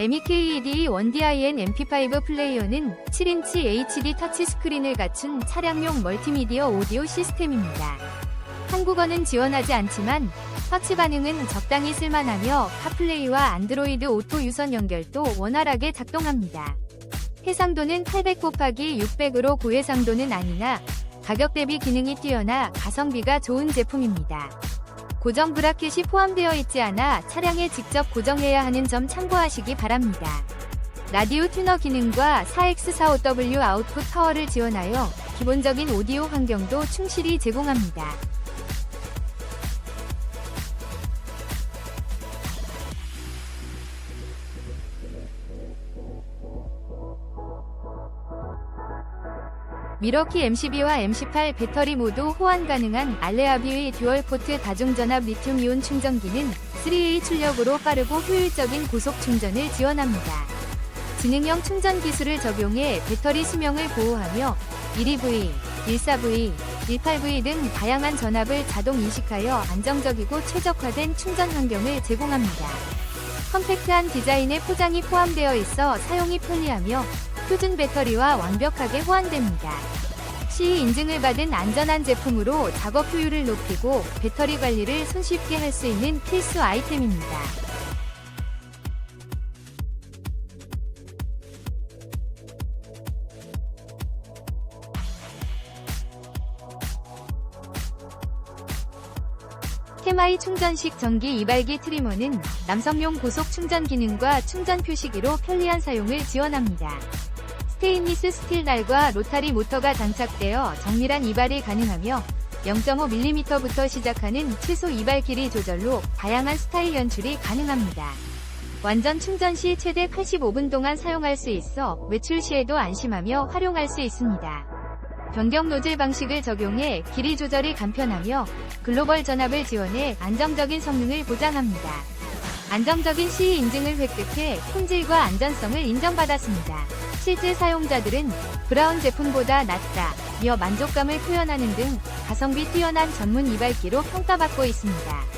MEKED 1DIN MP5 플레이어는 7인치 HD 터치스크린을 갖춘 차량용 멀티미디어 오디오 시스템입니다. 한국어는 지원하지 않지만 터치 반응은 적당히 쓸만하며 카플레이와 안드로이드 오토 유선 연결도 원활하게 작동합니다. 해상도는 800 곱하기 600으로 고해상도는 아니나 가격 대비 기능이 뛰어나 가성비가 좋은 제품입니다. 고정 브라켓이 포함되어 있지 않아 차량에 직접 고정해야 하는 점 참고하시기 바랍니다. 라디오 튜너 기능과 4X45W 아웃풋 파워를 지원하여 기본적인 오디오 환경도 충실히 제공합니다. 미러키 M12와 M18 배터리 모두 호환 가능한 알레아비의 듀얼포트 다중전압 리튬이온 충전기는 3A 출력으로 빠르고 효율적인 고속 충전을 지원합니다. 지능형 충전 기술을 적용해 배터리 수명을 보호하며 12V, 14V, 18V 등 다양한 전압을 자동 인식하여 안정적이고 최적화된 충전 환경을 제공합니다. 컴팩트한 디자인에 포장이 포함되어 있어 사용이 편리하며 표준 배터리와 완벽하게 호환됩니다. CE 인증을 받은 안전한 제품으로 작업 효율을 높이고 배터리 관리를 손쉽게 할 수 있는 필수 아이템입니다. 테마이 충전식 전기 이발기 트리머는 남성용 고속 충전 기능과 충전 표시기로 편리한 사용을 지원합니다. 스테인리스 스틸 날과 로타리 모터가 장착되어 정밀한 이발이 가능하며 0.5mm부터 시작하는 최소 이발 길이 조절로 다양한 스타일 연출이 가능합니다. 완전 충전 시 최대 85분 동안 사용할 수 있어 외출 시에도 안심하며 활용할 수 있습니다. 변경 노즐 방식을 적용해 길이 조절이 간편하며 글로벌 전압을 지원해 안정적인 성능을 보장합니다. 안정적인 CE 인증을 획득해 품질과 안전성을 인정받았습니다. 실제 사용자들은 브라운 제품보다 낫다며 만족감을 표현하는 등 가성비 뛰어난 전문 이발기로 평가받고 있습니다.